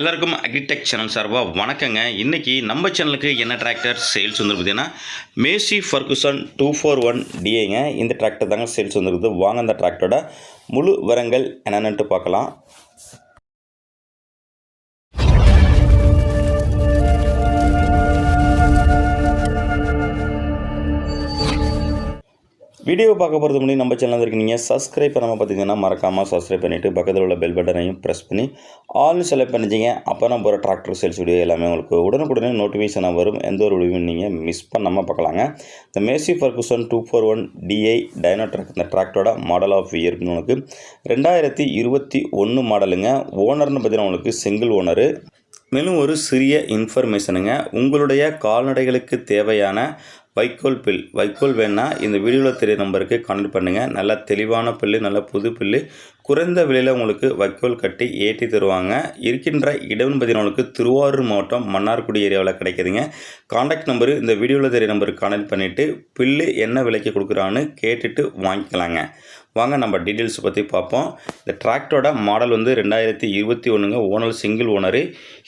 எல்லாருக்கும் agritech channel சார்பாக வணக்கங்க. இன்றைக்கி நம்ம சேனலுக்கு என்ன டிராக்டர் சேல்ஸ் வந்து பார்த்தீங்கன்னா Massey Ferguson two four one டிஏங்க இந்த டிராக்டர் தாங்க சேல்ஸ் வந்துருக்குது வாங்க அந்த டிராக்டரோட முழு விவரங்கள் என்னென்னட்டு பார்க்கலாம். வீடியோ பார்க்க போகிறது முன்னாடி நம்ம சேனல் இருக்கு நீங்கள் சப்ஸ்கிரைப் பண்ணாமல் பார்த்தீங்கன்னா மறக்காமல் சப்ஸ்கிரைப் பண்ணிவிட்டு பக்கத்தில் உள்ள பெல் பட்டனையும் ப்ரெஸ் பண்ணி ஆல்னு செலக்ட் பண்ணிச்சிங்க அப்போ நம்ம போகிற டிராக்டர் சேல்ஸ் வீடியோ எல்லாமே உங்களுக்கு உடனுக்குடனே நோட்டிஃபிகேஷனாக வரும். எந்த ஒரு வீடியோவும் நீங்கள் மிஸ் பண்ணாமல் பார்க்கலாங்க. இந்த Massey Ferguson two four one DI dyno track இந்த டிராக்டரோட மாடல் ஆஃப் இயர்னு உங்களுக்கு ரெண்டாயிரத்தி இருபத்தி ஒன்று மாடலுங்க ஓனர்னு பார்த்தீங்கன்னா உங்களுக்கு சிங்கிள் ஓனரு மேலும் ஒரு சிறிய இன்ஃபர்மேஷனுங்க உங்களுடைய கால்நடைகளுக்கு தேவையான வைக்கோல் பில். வைக்கோல் வேணால் இந்த வீடியோவில் தெரிய நம்பருக்கு கான்டெக்ட் பண்ணுங்கள் நல்ல தெளிவான பில்லு நல்லா புது பில்லு. குறைந்த விலையில் உங்களுக்கு வைக்கோல் கட்டி ஏற்றி தருவாங்க. இருக்கின்ற இடம்னு பார்த்தீங்கன்னா திருவாரூர் மாவட்டம் மன்னார்குடி ஏரியாவில் கிடைக்குதுங்க. காண்டாக்ட் நம்பரு இந்த வீடியோவில் தெரிய நம்பருக்கு கான்டெக்ட் பண்ணிவிட்டு பில்லு என்ன விலைக்கு கொடுக்குறான்னு கேட்டுட்டு வாங்கிக்கலாங்க. வாங்க நம்ம டீட்டெயில்ஸ் பற்றி பார்ப்போம். இந்த டிராக்டரோட மாடல் வந்து ரெண்டாயிரத்தி இருபத்தி ஒன்றுங்க ஓனர் சிங்கிள் ஓனரு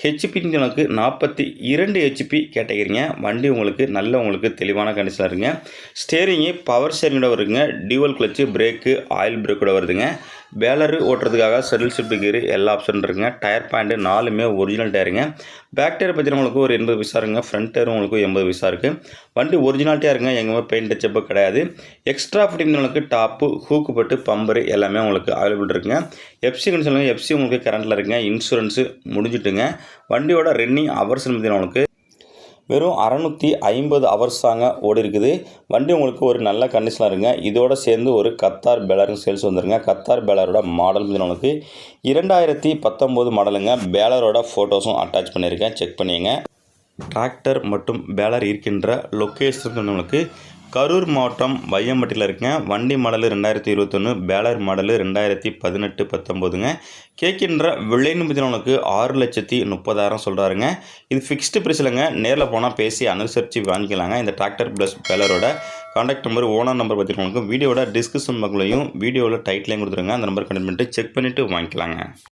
ஹெச்பின்னு எனக்கு நாற்பத்தி இரண்டு ஹெச்பி கேட்டகிரிங்க. வண்டி உங்களுக்கு நல்ல உங்களுக்கு தெளிவான கண்டிஷனாக இருக்குங்க. ஸ்டேரிங்கு பவர் ஸ்டேரிங்கோட வருதுங்க. டியூவல் கிளச்சு பிரேக்கு ஆயில் பிரேக்கோட வருதுங்க. பேலரு ஓட்டுறதுக்காக செட்டில் ஷிஃப்ட் கீரு எல்லா ஆப்ஷன் இருக்குங்க. டயர் பாயிண்ட்டு நாலுமே ஒரிஜினல் டயருங்க பேக் டயர் பார்த்தீங்கன்னா உங்களுக்கு ஒரு எண்பது பைசா இருக்குங்க. ஃப்ரண்ட் டயர் உங்களுக்கு எண்பது பைசா இருக்குது வண்டி ஒரிஜினாலிட்டியாக இருக்குங்க எங்கேயுமே பெயிண்ட் டச்சப்பு கிடையாது. எக்ஸ்ட்ரா ஃபிட்டிங் உங்களுக்கு டாப்பு ஹூக்கு பட்டு பம்பரு எல்லாமே உங்களுக்கு அவைலபிள் இருக்குங்க. எஃப்சி கண்டிஷன் எஃப்சி உங்களுக்கு கரண்ட்டில் இருக்குங்க. இன்சூரன்ஸு முடிஞ்சிட்டுங்க. வண்டியோட ரன்னிங் அவர்ஸ் பார்த்தீங்கன்னா உங்களுக்கு வெறும் அறநூற்றி ஐம்பது ஹவர்ஸ் தாங்க ஓடி இருக்குது வண்டி உங்களுக்கு ஒரு நல்ல கண்டிஷனாக இருங்க. இதோட சேர்ந்து ஒரு கத்தார் பேலரும் சேல்ஸ் வந்துருங்க. கத்தார் பேலரோட மாடல் உங்களுக்கு இரண்டாயிரத்தி பத்தொம்போது மாடலுங்க பேலரோட ஃபோட்டோஸும் அட்டாச் பண்ணியிருக்கேன். செக் பண்ணிங்க டிராக்டர் மற்றும் பேலர் இருக்கின்ற லொக்கேஷன் உங்களுக்கு கரூர் மாவட்டம் வையம்பட்டியில் இருக்குங்க வண்டி மாடலு ரெண்டாயிரத்தி இருபத்தொன்று பேலர் மாடலு ரெண்டாயிரத்தி பதினெட்டு பத்தொம்போதுங்க. கேட்கின்ற விலை பார்த்தீங்கன்னா ஆறு லட்சத்தி முப்பதாயிரம் சொல்கிறாருங்க இது ஃபிக்ஸ்டு ப்ரைஸ் இல்லைங்க. நேரில் போனால் பேசி அனுசரித்து வாங்கிக்கலாங்க. இந்த டிராக்டர் ப்ளஸ் பேலரோட காண்டாக்ட் நம்பர் ஓனர் நம்பர் பார்த்துக்கோங்க வீடியோட டிஸ்கிரிப்ஷன் பக்கலையும் வீடியோவில் டைட்லையும் கொடுத்துருங்க. அந்த நம்பர் கனெக்ட் பண்ணிட்டு செக் பண்ணிவிட்டு வாங்கிக்கலாங்க.